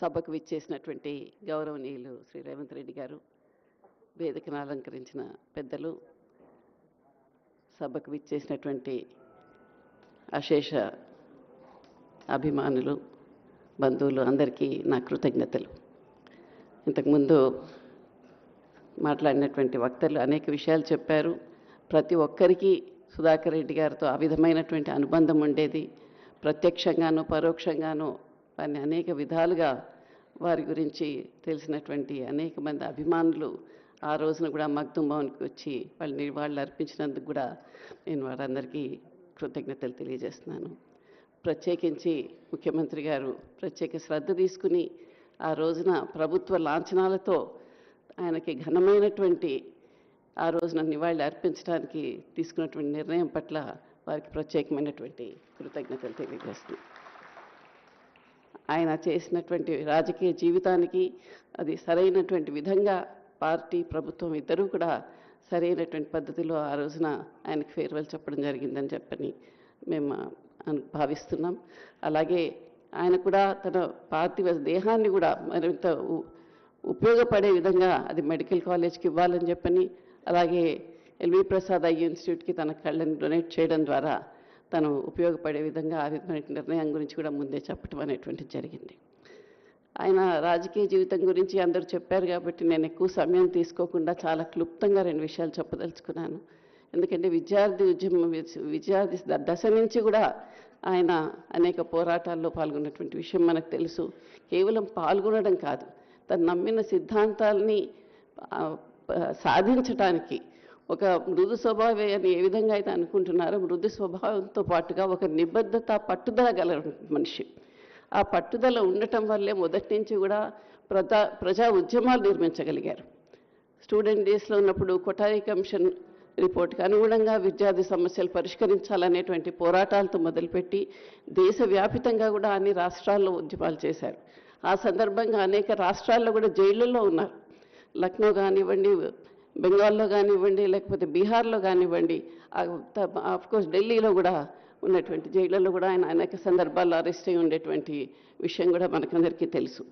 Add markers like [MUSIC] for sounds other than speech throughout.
సభకు విచ్చేసినటువంటి గౌరవనీయులు శ్రీ రేవంత్ రెడ్డి గారు వేదికను అలంకరించిన పెద్దలు సభకు విచ్చేసినటువంటి అశేష అభిమానులు బంధువులు అందరికీ నా కృతజ్ఞతలు. ఇంతకుముందు మాట్లాడినటువంటి వక్తలు అనేక విషయాలు చెప్పారు. ప్రతి ఒక్కరికి సుధాకర్ రెడ్డి గారితో ఆ విధమైనటువంటి అనుబంధం ఉండేది. ప్రత్యక్షంగాను పరోక్షంగాను వారిని అనేక విధాలుగా వారి గురించి తెలిసినటువంటి అనేక మంది అభిమానులు ఆ రోజున కూడా మగ్దుం భవన్కి వచ్చి వాళ్ళని వాళ్ళు అర్పించినందుకు కూడా నేను వారందరికీ కృతజ్ఞతలు తెలియజేస్తున్నాను. ప్రత్యేకించి ముఖ్యమంత్రి గారు ప్రత్యేక శ్రద్ధ తీసుకుని ఆ రోజున ప్రభుత్వ లాంఛనాలతో ఆయనకి ఘనమైనటువంటి ఆ రోజున నివాళులు అర్పించడానికి తీసుకున్నటువంటి నిర్ణయం పట్ల వారికి ప్రత్యేకమైనటువంటి కృతజ్ఞతలు తెలియజేస్తున్నాను. ఆయన చేసినటువంటి రాజకీయ జీవితానికి అది సరైనటువంటి విధంగా పార్టీ ప్రభుత్వం ఇద్దరూ కూడా సరైనటువంటి పద్ధతిలో ఆ రోజున ఆయనకు ఫేర్వెల్ చెప్పడం జరిగిందని చెప్పని మేము అను భావిస్తున్నాం. అలాగే ఆయన కూడా తన పార్థివ దేహాన్ని కూడా మరింత ఉపయోగపడే విధంగా అది మెడికల్ కాలేజ్కి ఇవ్వాలని చెప్పని అలాగే ఎల్వి ప్రసాద్ ఐ ఇన్స్టిట్యూట్కి తన కళ్ళని డొనేట్ చేయడం ద్వారా తను ఉపయోగపడే విధంగా ఆ విధమైన నిర్ణయం గురించి కూడా ముందే చెప్పడం అనేటువంటిది జరిగింది. ఆయన రాజకీయ జీవితం గురించి అందరూ చెప్పారు కాబట్టి నేను ఎక్కువ సమయం తీసుకోకుండా చాలా క్లుప్తంగా రెండు విషయాలు చెప్పదలుచుకున్నాను. ఎందుకంటే విద్యార్థి ఉద్యమం విద్యార్థి ద- దశ నుంచి కూడా ఆయన అనేక పోరాటాల్లో పాల్గొన్నటువంటి విషయం మనకు తెలుసు. కేవలం పాల్గొనడం కాదు తను నమ్మిన సిద్ధాంతాలని సాధించటానికి ఒక మృదు స్వభావే అని ఏ విధంగా అయితే అనుకుంటున్నారో మృదు స్వభావంతో పాటుగా ఒక నిబద్ధత పట్టుదల గల మనిషి. ఆ పట్టుదల ఉండటం వల్లే మొదటి నుంచి కూడా ప్రజా ప్రజా ఉద్యమాలు నిర్మించగలిగారు. స్టూడెంట్ డేస్లో ఉన్నప్పుడు కొఠారి కమిషన్ రిపోర్ట్కి అనుగుణంగా విద్యార్థి సమస్యలు పరిష్కరించాలనేటువంటి పోరాటాలతో మొదలుపెట్టి దేశవ్యాపితంగా కూడా అన్ని రాష్ట్రాల్లో ఉద్యమాలు చేశారు. ఆ సందర్భంగా అనేక రాష్ట్రాల్లో కూడా జైళ్ళల్లో ఉన్నారు. లక్నో కానివ్వండి బెంగాల్లో కానివ్వండి లేకపోతే బీహార్లో కానివ్వండి కోర్స్ ఢిల్లీలో కూడా ఉన్నటువంటి జైళ్ళలో కూడా ఆయన అనేక సందర్భాల్లో అరెస్ట్ అయి ఉండేటువంటి విషయం కూడా మనకందరికీ తెలుసు.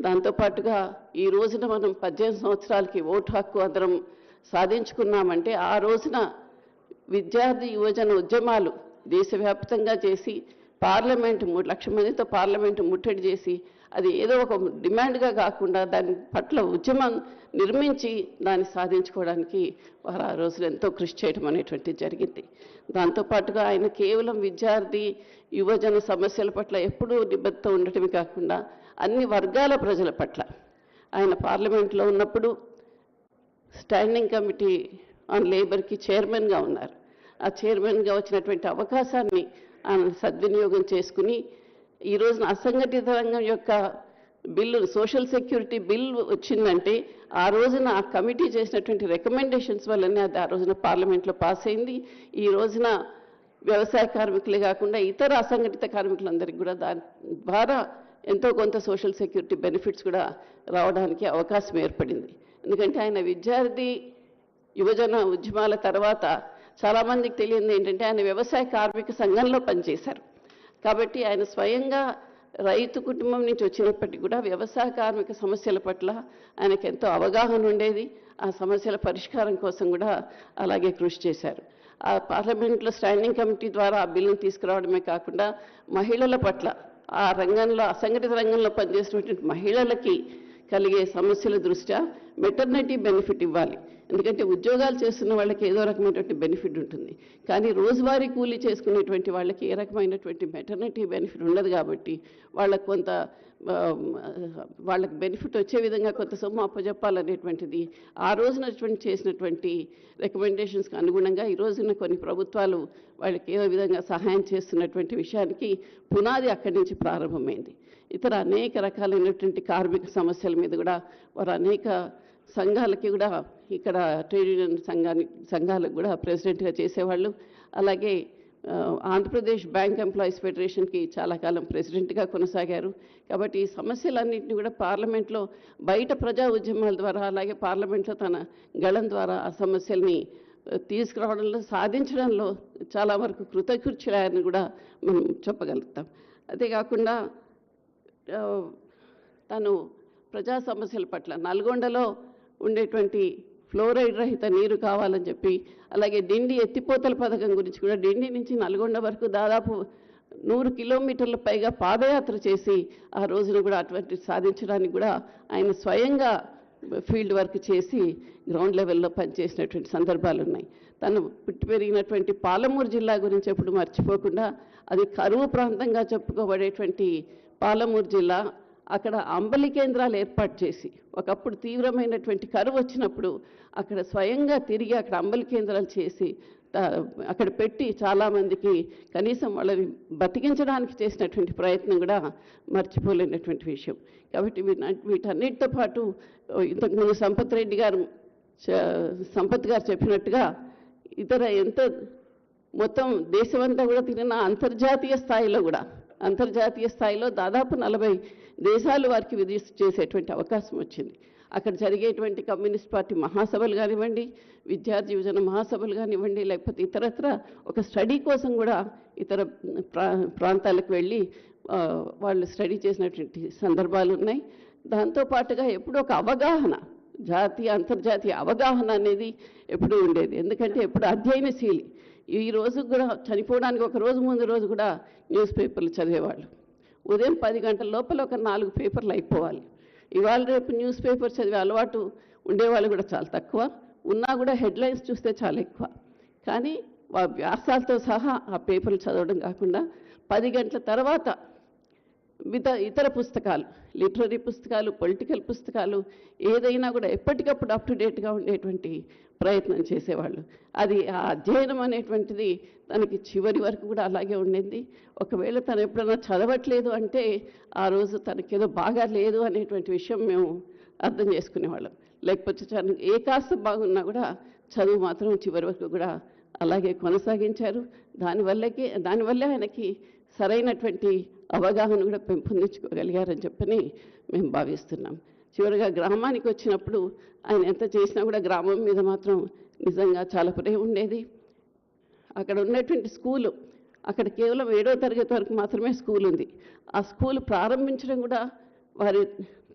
దాంతోపాటుగా ఈ రోజున మనం పద్దెనిమిది సంవత్సరాలకి ఓటు హక్కు అందరం సాధించుకున్నామంటే ఆ రోజున విద్యార్థి యువజన ఉద్యమాలు దేశవ్యాప్తంగా చేసి పార్లమెంటు మూడు లక్షల మందితో పార్లమెంటు ముట్టడి చేసి అది ఏదో ఒక డిమాండ్గా కాకుండా దాని పట్ల ఉద్యమం నిర్మించి దాన్ని సాధించుకోవడానికి వారు ఆ రోజులు ఎంతో కృషి చేయడం అనేటువంటిది జరిగింది. దాంతోపాటుగా ఆయన కేవలం విద్యార్థి యువజన సమస్యల పట్ల ఎప్పుడూ నిబద్ధత ఉండటమే కాకుండా అన్ని వర్గాల ప్రజల పట్ల. ఆయన పార్లమెంట్లో ఉన్నప్పుడు స్టాండింగ్ కమిటీ ఆన్ లేబర్కి చైర్మన్గా ఉన్నారు. ఆ చైర్మన్గా వచ్చినటువంటి అవకాశాన్ని ఆయన సద్వినియోగం చేసుకుని ఈ రోజున అసంఘటిత రంగం యొక్క బిల్లు సోషల్ సెక్యూరిటీ బిల్ వచ్చిందంటే ఆ రోజున ఆ కమిటీ చేసినటువంటి రికమెండేషన్స్ వల్లనే అది ఆ రోజున పార్లమెంట్లో పాస్ అయింది. ఈ రోజున వ్యవసాయ కార్మికులే కాకుండా ఇతర అసంఘటిత కార్మికులందరికీ కూడా దాని ద్వారా ఎంతో కొంత సోషల్ సెక్యూరిటీ బెనిఫిట్స్ కూడా రావడానికి అవకాశం ఏర్పడింది. ఎందుకంటే ఆయన విద్యార్థి యువజన ఉద్యమాల తర్వాత చాలామందికి తెలియంది ఏంటంటే ఆయన వ్యవసాయ కార్మిక సంఘంలో పనిచేశారు. కాబట్టి ఆయన స్వయంగా రైతు కుటుంబం నుంచి వచ్చినప్పటికీ కూడా వ్యవసాయ కార్మిక సమస్యల పట్ల ఆయనకు ఎంతో అవగాహన ఉండేది. ఆ సమస్యల పరిష్కారం కోసం కూడా అలాగే కృషి చేశారు. ఆ పార్లమెంట్లో స్టాండింగ్ కమిటీ ద్వారా ఆ బిల్లును తీసుకురావడమే కాకుండా మహిళల పట్ల ఆ రంగంలో అసంఘటిత రంగంలో పనిచేసినటువంటి మహిళలకి కలిగే సమస్యల దృష్ట్యా మెటర్నిటీ బెనిఫిట్ ఇవ్వాలి. ఎందుకంటే ఉద్యోగాలు చేస్తున్న వాళ్ళకి ఏదో రకమైనటువంటి బెనిఫిట్ ఉంటుంది. కానీ రోజువారీ కూలీ చేసుకునేటువంటి వాళ్ళకి ఏ రకమైనటువంటి మెటర్నిటీ బెనిఫిట్ ఉండదు కాబట్టి వాళ్ళకు కొంత వాళ్ళకి బెనిఫిట్ వచ్చే విధంగా కొంత సొమ్ము అప్పజెప్పాలనేటువంటిది ఆ రోజునటువంటి చేసినటువంటి రికమెండేషన్స్కి అనుగుణంగా ఈ రోజున కొన్ని ప్రభుత్వాలు వాళ్ళకి ఏదో విధంగా సహాయం చేస్తున్నటువంటి విషయానికి పునాది అక్కడి నుంచి ప్రారంభమైంది. ఇతర అనేక రకాలైనటువంటి కార్మిక సమస్యల మీద కూడా వారు అనేక సంఘాలకి కూడా ఇక్కడ ట్రేడ్ యూనియన్ సంఘానికి సంఘాలకు కూడా ప్రెసిడెంట్గా చేసేవాళ్ళు. అలాగే ఆంధ్రప్రదేశ్ బ్యాంక్ ఎంప్లాయీస్ ఫెడరేషన్కి చాలా కాలం ప్రెసిడెంట్గా కొనసాగారు. కాబట్టి ఈ సమస్యలన్నింటినీ కూడా పార్లమెంట్లో బయట ప్రజా ఉద్యమాల ద్వారా అలాగే పార్లమెంట్లో తన గళం ద్వారా ఆ సమస్యల్ని తీసుకురావడంలో సాధించడంలో చాలా వరకు కృతకృత్యులని కూడా మనం చెప్పగలుగుతాం. అంతేకాకుండా తను ప్రజా సమస్యల పట్ల నల్గొండలో ఉండేటువంటి ఫ్లోరైడ్ రహిత నీరు కావాలని చెప్పి అలాగే డిండి ఎత్తిపోతల పథకం గురించి కూడా డిండి నుంచి నల్గొండ వరకు దాదాపు నూరు కిలోమీటర్ల పైగా పాదయాత్ర చేసి ఆ రోజున కూడా అటువంటి సాధించడానికి కూడా ఆయన స్వయంగా ఫీల్డ్ వర్క్ చేసి గ్రౌండ్ లెవెల్లో పనిచేసినటువంటి సందర్భాలు ఉన్నాయి. తను పుట్టి పెరిగినటువంటి పాలమూరు జిల్లా గురించి ఎప్పుడు మర్చిపోకుండా అది కరువు ప్రాంతంగా చెప్పుకోబడేటువంటి పాలమూరు జిల్లా అక్కడ అంబలి కేంద్రాలు ఏర్పాటు చేసి ఒకప్పుడు తీవ్రమైనటువంటి కరువు వచ్చినప్పుడు అక్కడ స్వయంగా తిరిగి అక్కడ అంబలి కేంద్రాలు చేసి అక్కడ పెట్టి చాలామందికి కనీసం వాళ్ళని బతికించడానికి చేసినటువంటి ప్రయత్నం కూడా మర్చిపోలేనటువంటి విషయం. కాబట్టి వీటన్నిటితో పాటు ఇంతకుముందు సంపత్ రెడ్డి గారు చ- సంపత్ గారు చెప్పినట్టుగా ఇతర ఎంత మొత్తం దేశమంతా కూడా తిరిగిన అంతర్జాతీయ స్థాయిలో కూడా అంతర్జాతీయ స్థాయిలో దాదాపు నలభై దేశాలు వారికి విజిట్ చేసేటువంటి అవకాశం వచ్చింది. అక్కడ జరిగేటువంటి కమ్యూనిస్ట్ పార్టీ మహాసభలు కానివ్వండి విద్యార్థి యువజన మహాసభలు కానివ్వండి లేకపోతే ఇతరత్ర ఒక స్టడీ కోసం కూడా ఇతర ప్రా ప్రాంతాలకు వెళ్ళి వాళ్ళు స్టడీ చేసినటువంటి సందర్భాలు ఉన్నాయి. దాంతో పాటుగా ఎప్పుడూ ఒక అవగాహన జాతీయ అంతర్జాతీయ అవగాహన అనేది ఎప్పుడూ ఉండేది. ఎందుకంటే ఎప్పుడు అధ్యయనశీలి ఈ రోజు కూడా చనిపోవడానికి ఒక రోజు ముందు రోజు కూడా న్యూస్ పేపర్లు చదివేవాళ్ళు. ఉదయం పది గంటల లోపల ఒక నాలుగు పేపర్లు అయిపోవాలి. ఇవాళ రేపు న్యూస్ పేపర్ చదివే అలవాటు ఉండేవాళ్ళు కూడా చాలా తక్కువ. ఉన్నా కూడా హెడ్లైన్స్ చూస్తే చాలా ఎక్కువ. కానీ వా వ్యాసాలతో సహా ఆ పేపర్లు చదవడం కాకుండా పది గంటల తర్వాత మిగతా ఇతర పుస్తకాలు లిటరరీ పుస్తకాలు పొలిటికల్ పుస్తకాలు ఏదైనా కూడా ఎప్పటికప్పుడు అప్ టు డేట్గా ఉండేటువంటి ప్రయత్నం చేసేవాళ్ళు. అది ఆ అధ్యయనం అనేటువంటిది తనకి చివరి వరకు కూడా అలాగే ఉండింది. ఒకవేళ తను ఎప్పుడైనా చదవట్లేదు అంటే ఆ రోజు తనకేదో బాగా లేదు అనేటువంటి విషయం మేము అర్థం చేసుకునేవాళ్ళం. లేకపోతే తనకి ఏ కాస్త బాగున్నా కూడా చదువు మాత్రం చివరి వరకు కూడా అలాగే కొనసాగించారు. దానివల్లకి దానివల్లే ఆయనకి సరైనటువంటి అవగాహన కూడా పెంపొందించుకోగలిగారని చెప్పని మేము భావిస్తున్నాం. చివరిగా గ్రామానికి వచ్చినప్పుడు ఆయన ఎంత చేసినా కూడా గ్రామం మీద మాత్రం నిజంగా చాలా ప్రేమ ఉండేది. అక్కడ ఉన్నటువంటి స్కూలు అక్కడ కేవలం ఏడో తరగతి వరకు మాత్రమే స్కూల్ ఉంది. ఆ స్కూల్ ప్రారంభించడం కూడా వారి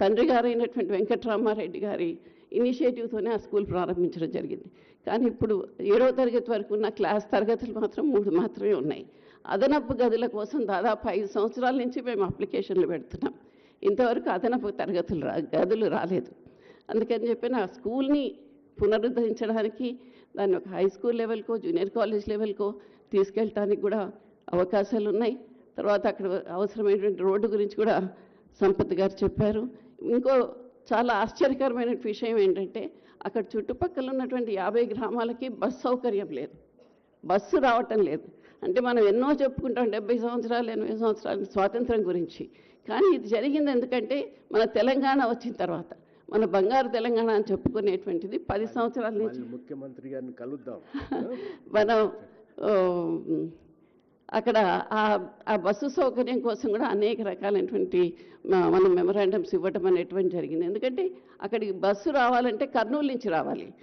తండ్రి గారైనటువంటి వెంకటరామారెడ్డి గారి ఇనిషియేటివ్తోనే ఆ స్కూల్ ప్రారంభించడం జరిగింది. కానీ ఇప్పుడు ఏడో తరగతి వరకు ఉన్న క్లాస్ తరగతులు మాత్రం మూడు మాత్రమే ఉన్నాయి. అదనపు గదుల కోసం దాదాపు ఐదు సంవత్సరాల నుంచి మేము అప్లికేషన్లు పెడుతున్నాం. ఇంతవరకు అదనపు తరగతులు రా గదులు రాలేదు. అందుకని చెప్పి నా స్కూల్ని పునరుద్ధరించడానికి దాన్ని ఒక హై స్కూల్ లెవెల్కో జూనియర్ కాలేజ్ లెవెల్కో తీసుకెళ్ళటానికి కూడా అవకాశాలు ఉన్నాయి. తర్వాత అక్కడ అవసరమైనటువంటి రోడ్డు గురించి కూడా సంపత్ గారు చెప్పారు. ఇంకో చాలా ఆశ్చర్యకరమైన విషయం ఏంటంటే అక్కడ చుట్టుపక్కల ఉన్నటువంటి యాభై గ్రామాలకి బస్ సౌకర్యం లేదు. బస్సు రావటం లేదు. అంటే మనం ఎన్నో చెప్పుకుంటాం డెబ్బై సంవత్సరాలు ఎనభై సంవత్సరాల స్వాతంత్రం గురించి. కానీ ఇది జరిగింది ఎందుకంటే మన తెలంగాణ వచ్చిన తర్వాత. మన బంగారు తెలంగాణ అని చెప్పుకునేటువంటిది పది సంవత్సరాల నుంచి. ముఖ్యమంత్రి గారిని కలుద్దాం. [LAUGHS] మనం అక్కడ ఆ ఆ బస్సు సౌకర్యం కోసం కూడా అనేక రకాలైనటువంటి మనం మెమరాండమ్స్ ఇవ్వటం అనేటువంటి జరిగింది. ఎందుకంటే అక్కడికి బస్సు రావాలంటే కర్నూలు నుంచి రావాలి.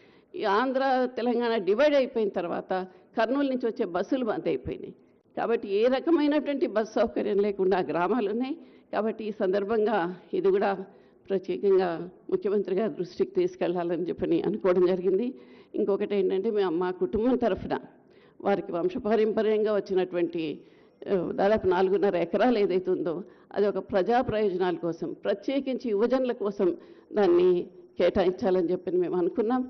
ఆంధ్ర తెలంగాణ డివైడ్ అయిపోయిన తర్వాత కర్నూలు నుంచి వచ్చే బస్సులు బంద్ అయిపోయినాయి. కాబట్టి ఏ రకమైనటువంటి బస్సు సౌకర్యం లేకుండా గ్రామాలు ఉన్నాయి. కాబట్టి ఈ సందర్భంగా ఇది కూడా ప్రత్యేకంగా ముఖ్యమంత్రి గారి దృష్టికి తీసుకెళ్ళాలని చెప్పని అనుకోవడం జరిగింది. ఇంకొకటి ఏంటంటే మేము మా కుటుంబం తరఫున వారికి వంశపారంపర్యంగా వచ్చినటువంటి దాదాపు నాలుగున్నర ఎకరాలు ఏదైతే ఉందో అది ఒక ప్రజా ప్రయోజనాల కోసం ప్రత్యేకించి యువజనుల కోసం దాన్ని కేటాయించాలని చెప్పి మేము అనుకున్నాం.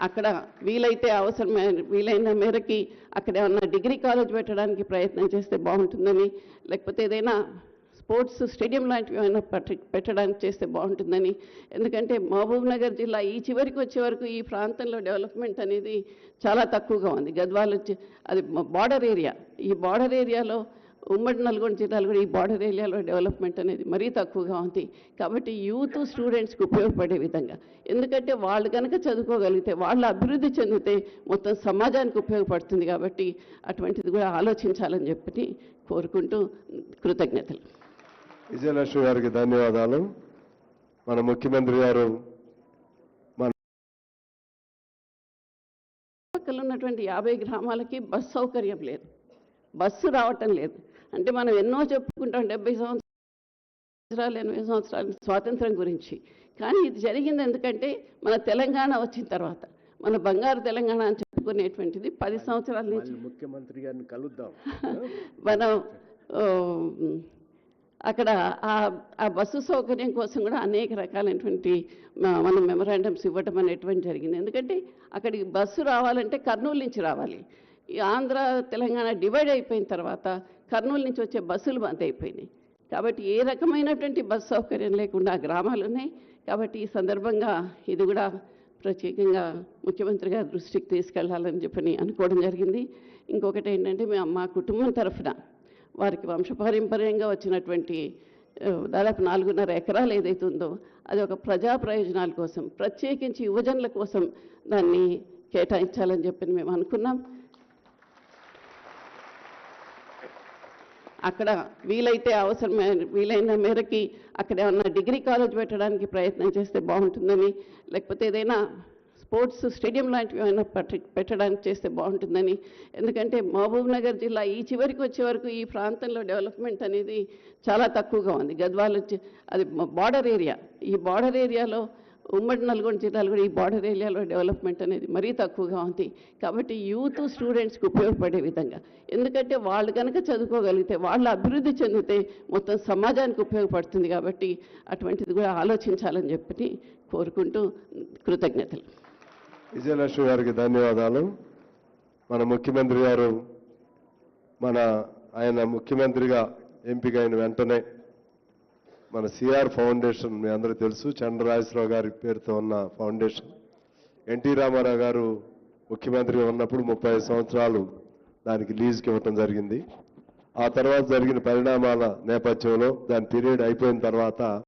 అక్కడ వీలైతే అవసరమైన వీలైన మేరకి అక్కడ ఏమన్నా డిగ్రీ కాలేజ్ పెట్టడానికి ప్రయత్నం చేస్తే బాగుంటుందని లేకపోతే ఏదైనా స్పోర్ట్స్ స్టేడియం లాంటివి ఏమైనా పెట్టడానికి చేస్తే బాగుంటుందని. ఎందుకంటే మహబూబ్ నగర్ జిల్లా ఈ చివరికి వచ్చే వరకు ఈ ప్రాంతంలో డెవలప్మెంట్ అనేది చాలా తక్కువగా ఉంది. గద్వాల అది బార్డర్ ఏరియా. ఈ బార్డర్ ఏరియాలో ఉమ్మడి నల్గొండ జిల్లాలో కూడా ఈ బార్డర్ ఏరియాలో డెవలప్మెంట్ అనేది మరీ తక్కువగా ఉంది. కాబట్టి యూత్ స్టూడెంట్స్కి ఉపయోగపడే విధంగా. ఎందుకంటే వాళ్ళు కనుక చదువుకోగలిగితే వాళ్ళు అభివృద్ధి చెందితే మొత్తం సమాజానికి ఉపయోగపడుతుంది కాబట్టి అటువంటిది కూడా ఆలోచించాలని చెప్పి కోరుకుంటూ కృతజ్ఞతలు. విజయలక్ష్మి గారికి ధన్యవాదాలు. మన ముఖ్యమంత్రి గారు పక్కన ఉన్నటువంటి యాభై గ్రామాలకి బస్ సౌకర్యం లేదు. బస్సు రావటం లేదు. అంటే మనం ఎన్నో చెప్పుకుంటాం డెబ్బై సంవత్సరాలు ఎనభై సంవత్సరాల స్వాతంత్రం గురించి. కానీ ఇది జరిగింది ఎందుకంటే మన తెలంగాణ వచ్చిన తర్వాత. మన బంగారు తెలంగాణ అని చెప్పుకునేటువంటిది పది సంవత్సరాల నుంచి. ముఖ్యమంత్రి గారిని కలుద్దాం. [LAUGHS] మనం అక్కడ ఆ ఆ బస్సు సౌకర్యం కోసం కూడా అనేక రకాలైనటువంటి మనం మెమరాండమ్స్ ఇవ్వటం అనేటువంటి జరిగింది. ఎందుకంటే అక్కడికి బస్సు రావాలంటే కర్నూలు నుంచి రావాలి. ఈ ఆంధ్ర తెలంగాణ డివైడ్ అయిపోయిన తర్వాత కర్నూలు నుంచి వచ్చే బస్సులు బంద్ అయిపోయినాయి. కాబట్టి ఏ రకమైనటువంటి బస్సు సౌకర్యం లేకుండా గ్రామాలు ఉన్నాయి. కాబట్టి ఈ సందర్భంగా ఇది కూడా ప్రత్యేకంగా ముఖ్యమంత్రి గారి దృష్టికి తీసుకెళ్ళాలని చెప్పని అనుకోవడం జరిగింది. ఇంకొకటి ఏంటంటే మేము మా కుటుంబం తరఫున వారికి వంశపారంపర్యంగా వచ్చినటువంటి దాదాపు నాలుగున్నర ఎకరాలు ఏదైతే ఉందో అది ఒక ప్రజా ప్రయోజనాల కోసం ప్రత్యేకించి యువజనుల కోసం దాన్ని కేటాయించాలని చెప్పి మేము అనుకున్నాం. అక్కడ వీలైతే అవసరమైన వీలైన మేరకి అక్కడ ఏమన్నా డిగ్రీ కాలేజ్ పెట్టడానికి ప్రయత్నం చేస్తే బాగుంటుందని లేకపోతే ఏదైనా స్పోర్ట్స్ స్టేడియం లాంటివి ఏమైనా పెట్టడానికి చేస్తే బాగుంటుందని. ఎందుకంటే మహబూబ్ నగర్ జిల్లా ఈ చివరికి వచ్చే వరకు ఈ ప్రాంతంలో డెవలప్మెంట్ అనేది చాలా తక్కువగా ఉంది. గద్వాల అది బార్డర్ ఏరియా. ఈ బార్డర్ ఏరియాలో ఉమ్మడి నల్గొండ జిల్లాలో కూడా ఈ బార్డర్ ఏరియాలో డెవలప్మెంట్ అనేది మరీ తక్కువగా ఉంది. కాబట్టి యూత్ స్టూడెంట్స్కి ఉపయోగపడే విధంగా. ఎందుకంటే వాళ్ళు కనుక చదువుకోగలిగితే వాళ్ళు అభివృద్ధి చెందితే మొత్తం సమాజానికి ఉపయోగపడుతుంది కాబట్టి అటువంటిది కూడా ఆలోచించాలని చెప్పి కోరుకుంటూ కృతజ్ఞతలు. విజయలక్ష్మి గారికి ధన్యవాదాలు. మన ముఖ్యమంత్రి గారు మన ఆయన ముఖ్యమంత్రిగా ఎంపికైన వెంటనే మన సిఆర్ ఫౌండేషన్ మీ అందరూ తెలుసు చంద్రరాజరావు గారి పేరుతో ఉన్న ఫౌండేషన్. ఎన్టీ రామారావు గారు ముఖ్యమంత్రిగా ఉన్నప్పుడు ముప్పై సంవత్సరాలు దానికి లీజుకి ఇవ్వటం జరిగింది. ఆ తర్వాత జరిగిన పరిణామాల నేపథ్యంలో దాని పీరియడ్ అయిపోయిన తర్వాత